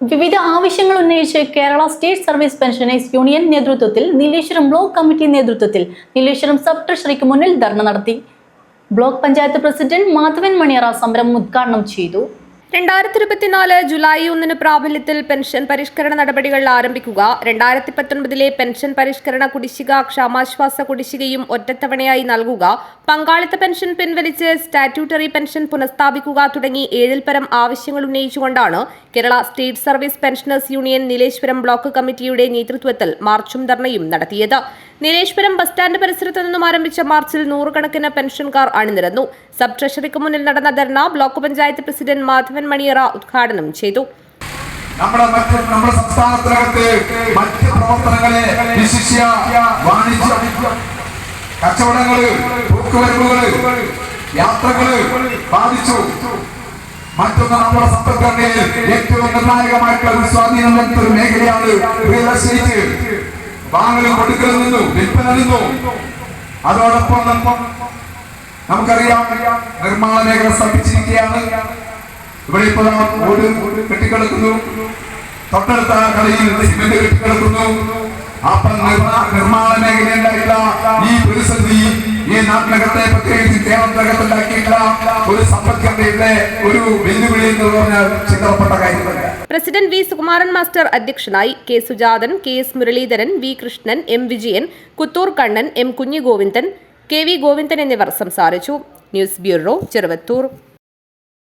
വിവിധ ആവശ്യങ്ങൾ ഉന്നയിച്ച് Kerala state service pensioners union നേതൃത്വത്തിൽ നീലേശ്വരം ബ്ലോക്ക് കമ്മിറ്റി നേതൃത്വത്തിൽ നീലേശ്വരം സബ് ട്രഷറിക്ക് മുന്നിൽ ധർണ നടത്തി. ബ്ലോക്ക് പഞ്ചായത്ത് പ്രസിഡന്റ് മാധവൻ മണിയറ സമരം ഉദ്ഘാടനം ചെയ്തു. രണ്ടായിരത്തി ഇരുപത്തിനാല് ജൂലൈ ഒന്നിന് പ്രാബല്യത്തിൽ പെൻഷൻ പരിഷ്കരണ നടപടികൾ ആരംഭിക്കുക. രണ്ടായിരത്തി പത്തൊൻപതിലെ പെൻഷൻ പരിഷ്കരണ കുടിശ്ശിക ക്ഷാമാശ്വാസ കുടിശ്ശികയും ഒറ്റത്തവണയായി നൽകുക. പങ്കാളിത്ത പെൻഷൻ പിൻവലിച്ച് സ്റ്റാറ്റ്യൂട്ടറി പെൻഷൻ പുനഃസ്ഥാപിക്കുക തുടങ്ങി ഏഴിൽ പരം ആവശ്യങ്ങൾ ഉന്നയിച്ചുകൊണ്ടാണ് Kerala state service pensioners union Nileshwaram block കമ്മിറ്റിയുടെ നേതൃത്വത്തിൽ മാർച്ചും ധർണയും നടത്തിയത്. നീലേശ്വരം ബസ് സ്റ്റാൻഡ് പരിസരത്തു നിന്നും ആരംഭിച്ച മാർച്ചിൽ നൂറുകണക്കിന് പെൻഷൻകാർ അണിനിരന്നു. സബ് ട്രഷറിക്ക് മുന്നിൽ നടന്ന ധർണ ബ്ലോക്ക് പഞ്ചായത്ത് പ്രസിഡന്റ് മാധവൻ മണിയറ ഉദ്ഘാടനം ചെയ്തു. നമ്മുടെ മറ്റ് പ്രവർത്തനങ്ങളെ വിശിഷ്യ വാണിജ്യ ബാധിച്ചു. മറ്റൊന്ന് നമ്മുടെ ഏറ്റവും നിർണായകമായിട്ടുള്ള ഒരു സ്വാധീനം ചെലുത്തുന്ന ഒരു മേഖലയാണ് റിയൽ എസ്റ്റേറ്റ്. വാങ്ങലും കൊടുക്കലും നിന്നു വിൽപ്പന നിന്നു അതോടൊപ്പം നമുക്കറിയാം നിർമ്മാണ മേഖല സ്ഥാപിച്ചിരിക്കുകയാണ് ഇവിടെ ഇപ്പോൾ ഓട് കെട്ടിക്കിടക്കുന്നു. തൊട്ടടുത്ത കളിയിൽ സിമെന്റ് കെട്ടിക്കിടക്കുന്നു. അപ്പം നിർമ്മാ- നിർമ്മാണ മേഖലയുണ്ടായിട്ടുള്ള ഈ പ്രതിസന്ധി ഈ നാട്ടിനകത്തെ പ്രത്യേകിച്ച് കേരളത്തിനകത്തുണ്ടാക്കിയിട്ടുള്ള ഒരു സമ്പദ്ഘടനയുടെ ഒരു വെല്ലുവിളി എന്ന് പറഞ്ഞാൽ ചിന്തപ്പെട്ട കാര്യമല്ല. പ്രസിഡന്റ് വി സുകുമാരൻ മാസ്റ്റർ അധ്യക്ഷനായി K Sujathan K S Muraleedharan V Krishnan M Vijayan Kuthur Kannan M Kunhigovindan K V Govindan എന്നിവർ സംസാരിച്ചു. News bureau Cheruvathur.